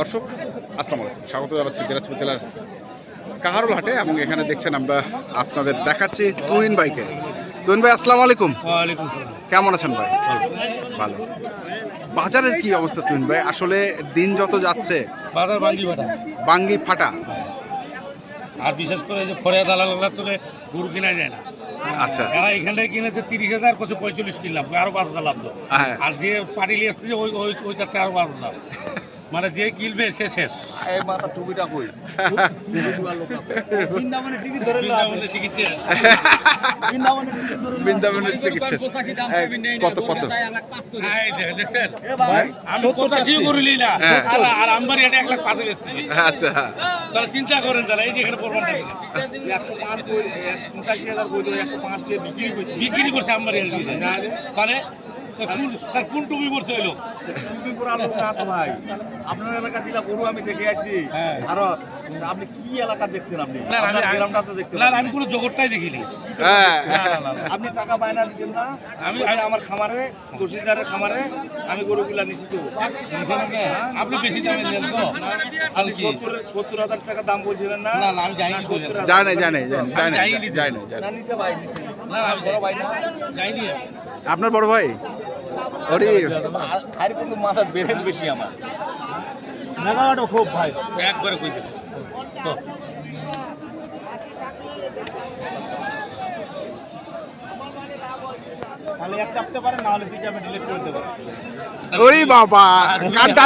দর্শক আসসালামু আলাইকুম। স্বাগত জানাচ্ছি দিনাজপুর জেলার কাহারুল হাটে এবং এখানে দেখছেন আমরা আপনাদের দেখাচ্ছি তুহিন ভাইকে। তুহিন ভাই আসসালামু আলাইকুম। কেমন আছেন ভাই? ভালো। বাজারের কি অবস্থা তুহিন ভাই? আসলে দিন যত যাচ্ছে বাজার বাঙ্গি ফাটা বাঙ্গি ফাটা। আর বিশেষ করে এই যে ফরিয়া দালালরা তোলে গরু কেনা যায় না। আচ্ছা। এরা এখানটায় কিনেছে তিরিশ হাজার করছে পঁয়তাল্লিশ কিনলাম আরও পাঁচ হাজার লাভ হ্যাঁ। আর যে পাটি নিয়ে আসছে ওই ওই ওই চাচ্ছে আরও পাঁচ হাজার। মানে যে কিনবে সে শেষ। বৃন্দাবনের টিকিট দিয়ে। বৃন্দাবনের টিকিট শেষ। এই, কত কত? এই দেখে- দেখছেন? আমি পঁচাশি করিলি না। হ্যাঁ। আর- আর আমার এটা এক লাখ পাঁচে বেচতেছি আচ্ছা। তাহলে চিন্তা করেন তাহলে এই যে এখানে পড়বেন বিক্রি করছে। আমার তাহলে কোন- তার কোন টুপি পড়ছে হইল আপনার এলাকা দিলা গরু আমি দেখে যাচ্ছি হ্যাঁ। ভারত আপনি কি এলাকা দেখছেন আপনি না, আমি- গ্রামটা তো দেখতে না আমি কোনো জগৎটাই দেখিনি হ্যাঁ। আপনি টাকা বায়না দিচ্ছেন না আমি আমি আমার খামারে তহসিলদারের খামারে আমি গরুগুলা নিচ্ছি তো আপনি? আপনি বেশি দামে নেন তো কি? সত্তর সত্তর হাজার টাকা দাম বলছিলেন না না আমি। জানে জানে জানে জানে জানে জানে না নিচে ভাই নিচে না আমি বড় ভাই না আপনার বড় ভাই? ওরে আর কিন্তু মাথা বেরেন বেশি আমার। মেগাওয়াটও খুব ভাই। একবারে কই তাহলে এক চাপতে না হলে দুই চাপে ডিলিট ওরে বাবা একটা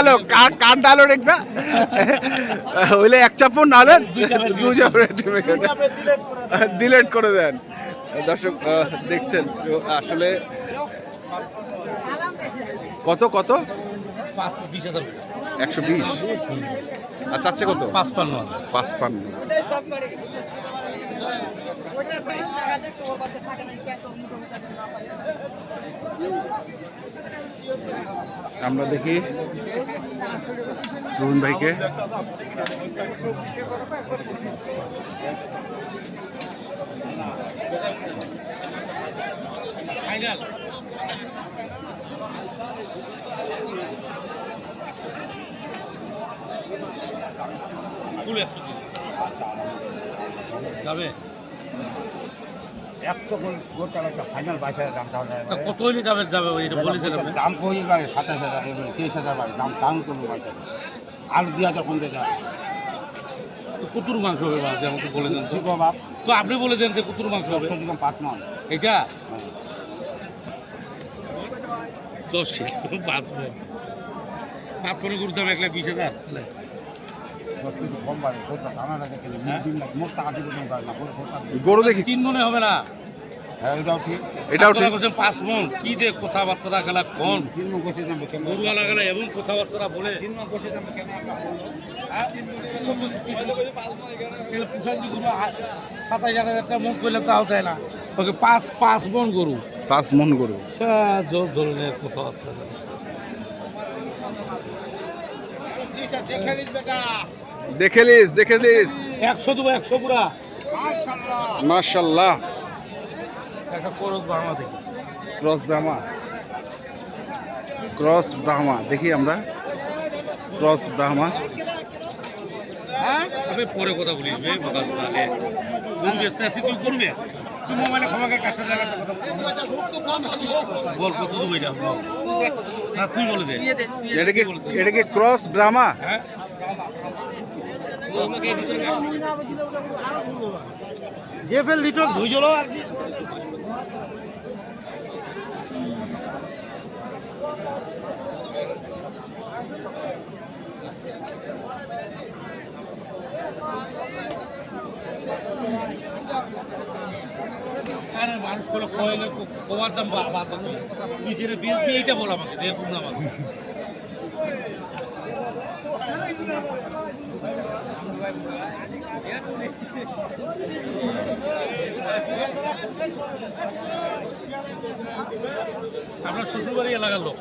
হইলে এক নাহলে দু চাপড় ডিলেট করে দেন। দর্শক দেখছেন আসলে কত কত। একশো বিশ। আর চাচ্ছে কত? পাঁচপান্ন পাঁচপান্ন। আমরা দেখি তরুণ ভাইকে। ফাইনাল যাবে? একশো কোটি টাকা একটা ফাইনাল বাইশ হাজার দাম তাহলে। কত হইলে যাবে যাবে বলে আপনি? দাম কই বাড়ে সাতাশ হাজার তেইশ হাজার বাড়ে দাম দাম করব বাইশ হাজার। আলু দুই হাজার কমতে তো কুতুর মাংস হবে বাবা আমাকে বলে দেন তো। আপনি বলে দেন যে কুতুর মাংস হবে। এটা? হ্যাঁ। দশ কিলো পাঁচ মন পাঁচ মনে গরুর দাম এক লাখ বিশ হাজার? তাহলে হ্যাঁ। না। গরু দেখি। তিন মনে হবে না? হ্যাঁ এটাও ঠিক। এটাও ঠিক। পাঁচ মন। কি দে কথাবার্তা গেলা কোন? তিন মন গোছে দাম কেন? গরু আলা গেলা এমন কথাবার্তা বলে। তিন মন গোছে দাম কেন? হাজার একটা মন করলে তাও দেয় না। ওকে পাঁচ পাঁচ মন গরু। পাঁচ মন গরু। জোর ধরনের কথাবার্তা। দেখে লিস দেখে লিস একশো দেবো একশো পুরা। মার্শাল্লাহ একটা করক বাংলা থেকে ক্রস ব্রাহ্মা ক্রস ব্রাহ্মা দেখি আমরা ক্রস ব্রাহ্মা আমি পরে কথা বলিস বে কথা তাহলে গরু বেচতে আসি তুই করবে তুই মোবাইলে ক্ষমাকে কাছে জায়গাতে কথা বল। বল কত দেবো এটা না তুই বলে দে এটা কি এটা কি ক্রস ব্রাহ্মা হ্যাঁ যে ফেল লিটর ধুই চলো আর কি? আরে মানুষ করে কয়েলে কোয়ার দাম বা- বাদ যেটা বেচবি এইটা বল আমাকে দেখুন না আমাকে। আপনার শ্বশুরবাড়ি এলাকার লোক।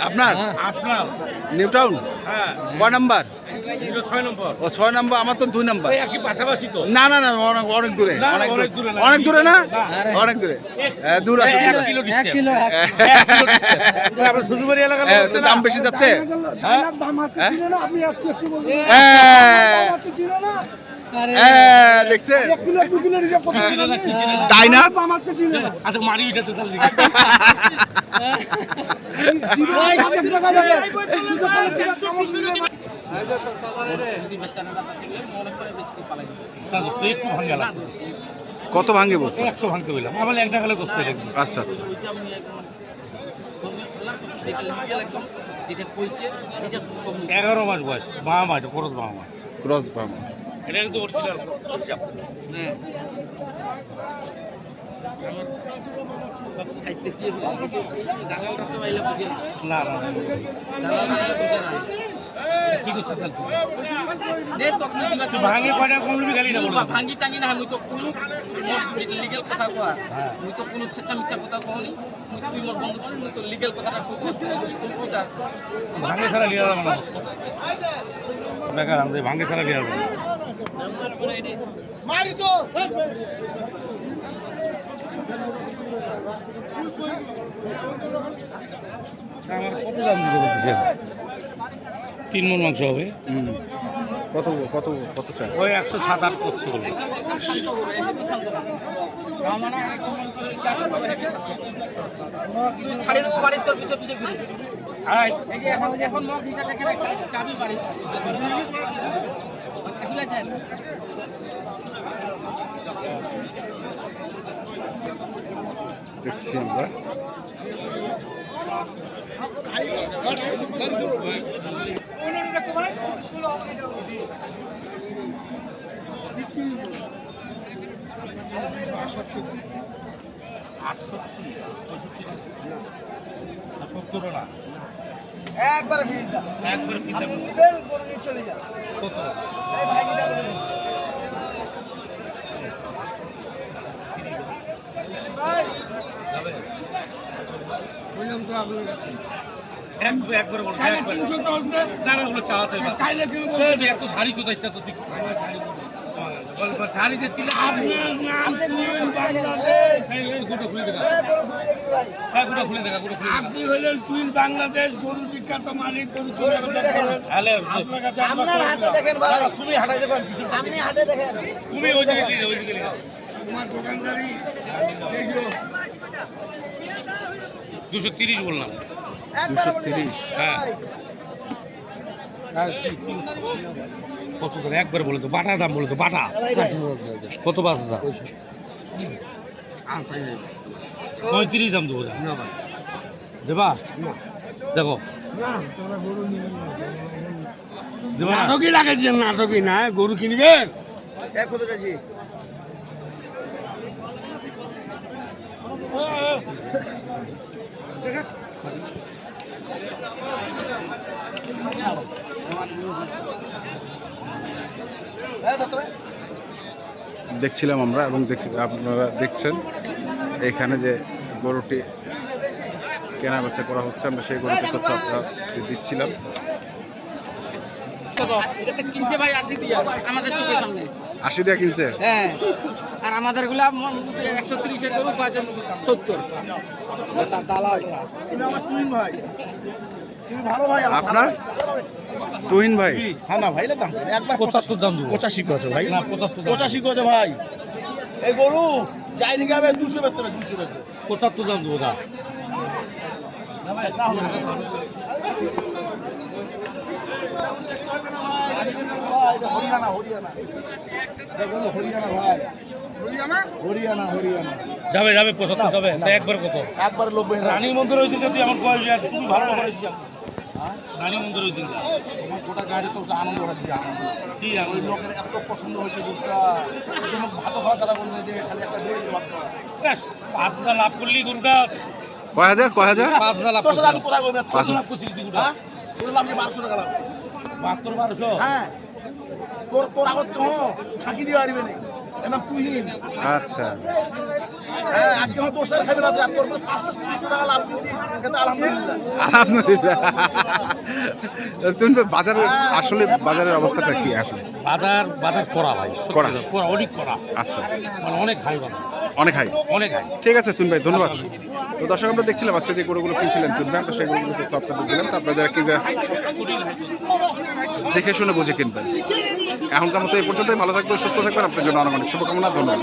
আপনার? আপনার। নিউ টাউন হ্যাঁ। ক নাম্বার নম্বর? ও ছয় নাম্বার আমার তো দুই নাম্বার না না না অনেক অনেক দূরে অনেক দূরে না। অনেক দূরে না না। অনেক দূরে হ্যাঁ, আছে হ্যাঁ? দাম বেশি যাচ্ছে হ্যাঁ? হ্যাঁ। হ্যাঁ, দেখছেন? তাই না আচ্ছা মারি ওইটাতে তাহলে যদি না থাকলে মনে করে বেচতে পালাই দিবে একটু ভাঙ্গা লাগবে কত ভাঙ্গে বলছে? একশো ভাঙতে হইলাম আমার এক টাকা গোস্ত দেখবি আচ্ছা আচ্ছা। ওইটা আমি একদম কমে বললাম তো যেটা লিগেল একদম যেটা কইছে এটা এগারো মাস বয়স বাবা মাস খরচ বাবা মাস ক্রস ভাম এটা কিন্তু অরিজিনাল হ্যাঁ না না। ভাঙে কয়টা কম নিবি খালি না দে। ভাঙ্গি না মুই তো কোনো লিগেল কথা কয়া হ্যাঁ। মুই তো কোনো ছেঁচা মিছা কথা কহনি মুই তুই মোর বন্ধু করি মুই তো লিগেল কথাটা তুই বুঝা ভাঙে ছাড়া লিয়া যাবে না বেকার আমাদের ভাঙে ছাড়া লিয়া যাবে না। আমার কত দাম দিতে বলতেছেন তিন মন মাংস হবে। কত কত কত চাই? ওই একশো সাত আট করছে বলে। একদম একদম শান্ত করে একদম শান্ত করে রামানা একদম মন করে কি আপনি বলে হেবি শান্ত কিছু ছাড়ে দেবো বাড়ির তোর পিছনে পিছে ঘুরে এই যে এখন এখন মগ হিসাবে এখানে যাবি বাড়ি। আসলে যায় দেখছি আমরা। একবার ফিজ একবার আপনি? নিবেন করে নিয়ে চলে যান। কত? এই ভাইজিটা বলে দিচ্ছি যাবে এক একবার বলো একবার না না ওগুলো চাওয়াতে এই যে এত ধারি কোথায় তো দিক গল্প ধারি যে ছিল আপনার নাম তুই বাংলাদেশ এই এই দেখবি ভাই। হ্যাঁ দেখা গুটো খুলে দেখা। আপনি হলেন টুইন বাংলাদেশ গরু বিখ্যাত মালিক গরু আপনার হাতে দেখেন ভাই। তুমি আপনি হাতে দেখেন। তুমি ওই দিকে ওই দিকে। তোমার দোকানদারি দেখিও দুশো তিরিশ বললাম। বলে দেন হ্যাঁ। কত করে? একবার বলে তো বাটা দাম বলে তো বাটা। কত পাঁচ হাজার পঁয়ত্রিশ দাম দেবো যা। দেবা? দেখো? নাটকই লাগাইছেন নাটকই না? গরু কিনবে? এক কত চাইছি এই দত্ত ভাই দেখছিলাম আমরা এবং দেখছি আপনারা দেখছেন। এখানে যে গরুটি কেনা বেচা করা হচ্ছে, আমরা সেই গরুটির তথ্য আপনারা দিচ্ছিলাম। কিনছে ভাই আশি দিয়া আমাদের চোখের সামনে। আশি দিয়ে কিনছে? হ্যাঁ। আর আমাদেরগুলা একশো তিরিশের গরু সত্তর। দালাল। আপনার? তুহিন ভাই। হ্যাঁ না ভাই দাম। একবার পঁচাত্তর দাম দেবো। পঁচাশি করেছে ভাই। পঁচাশি করেছে ভাই। এই গরু যাই নাকি আমি দুশো বেচতে হবে দুশো বেচতে পঁচাত্তর দাম দেবো দা হরিয়ানা হরিয়ানা হরিয়ানা ভাই হরিয়ানা হরিয়ানা হরিয়ানা যাবে যাবে পঁচাত্তর যাবে। তা একবার কত? একবার নব্বই হাজার। রানী মন্দির ওই দিন যদি আমার তুমি ভালো করেছি রানী মন্দির ওই দিন তোমার গোটা গাড়ি তো আনন্দ হচ্ছে আনন্দ। কি ওই লোকের এত পছন্দ হয়েছে দুধটা তোমার ভাত খাওয়ার কথা বললে যে খালি একটা দই ভাত খাওয়া। ব্যাস, পাঁচ হাজার লাভ করলি গরুটা। কয় হাজার? কয় হাজার? পাঁচ হাজার লাভ দশ হাজার লাভ করছিলি তুই গরুটা। হ্যাঁ? বললাম যে বারোশো টাকা লাভ। বারোশো হ্যাঁ। তোর তোর আগত তো ফাঁকি দিয়ে পারবে না? এটা তুহিন। আচ্ছা। হ্যাঁ আজকে আমার দোষের খাবে না আজকে ওর পাঁচশো টাকা লাভ দিচ্ছি কিন্তু আলহামদুলিল্লাহ আলহামদুলিল্লাহ। তুমি তো বাজারে আসলে বাজারের অবস্থাটা কি এখন? বাজার বাজার করা ভাই করা। করা অনেক করা। আচ্ছা। মানে অনেক হাই বাজার। অনেক হাই। অনেক হাই। ঠিক আছে তুন ভাই ধন্যবাদ। তো দর্শক, আমরা দেখছিলাম আজকে যে গরুগুলো কিনছিলেন তুলবেন তো সেই গরুগুলো কিন্তু আপনাদের দিলাম। তো আপনারা যারা কিনবে দেখে শুনে বুঝে কিনবেন। এখনকার মতো এই পর্যন্তই। ভালো থাকবেন, সুস্থ থাকবেন। আপনার জন্য অনেক অনেক শুভকামনা। ধন্যবাদ।